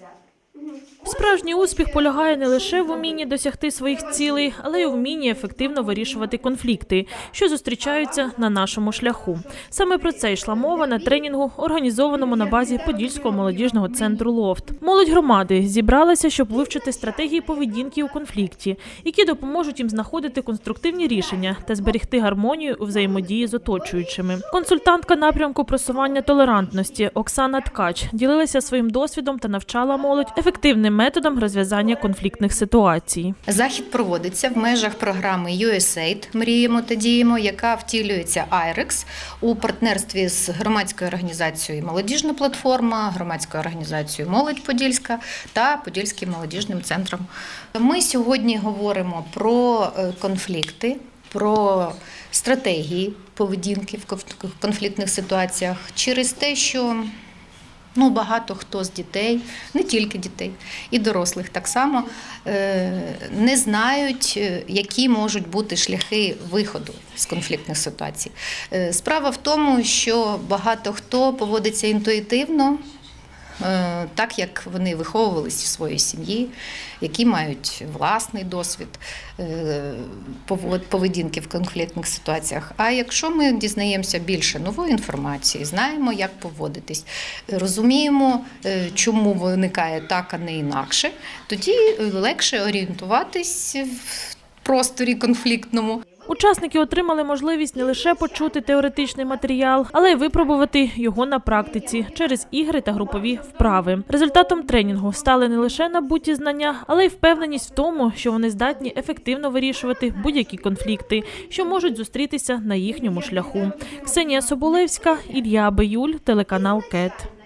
gracias. Справжній успіх полягає не лише в умінні досягти своїх цілей, але й у вмінні ефективно вирішувати конфлікти, що зустрічаються на нашому шляху. Саме про це йшла мова на тренінгу, організованому на базі Подільського молодіжного центру Лофт. Молодь громади зібралася, щоб вивчити стратегії поведінки у конфлікті, які допоможуть їм знаходити конструктивні рішення та зберегти гармонію у взаємодії з оточуючими. Консультантка напрямку просування толерантності Оксана Ткач ділилася своїм досвідом та навчала молодь ефективним методам розв'язання конфліктних ситуацій. Захід проводиться в межах програми USAID Мріємо та діємо, яка втілюється IREX у партнерстві з громадською організацією Молодіжна платформа, громадською організацією Молодь Подільська та Подільським молодіжним центром. Ми сьогодні говоримо про е, конфлікти, про стратегії поведінки в конф- конфліктних ситуаціях через те, що Ну, багато хто з дітей, не тільки дітей, і дорослих так само е, не знають, е, які можуть бути шляхи виходу з конфліктних ситуацій. Е, Справа в тому, що багато хто поводиться інтуїтивно, так як вони виховувалися в своїй сім'ї, які мають власний досвід е, поведінки в конфліктних ситуаціях. А якщо ми дізнаємося більше нової інформації, знаємо, як поводитись, розуміємо, е, чому виникає так, а не інакше, тоді легше орієнтуватись в просторі конфліктному. Учасники отримали можливість не лише почути теоретичний матеріал, але й випробувати його на практиці через ігри та групові вправи. Результатом тренінгу стали не лише набуті знання, але й впевненість в тому, що вони здатні ефективно вирішувати будь-які конфлікти, що можуть зустрітися на їхньому шляху. Ксенія Соболевська, Ілля Биюль, телеканал КЕТ.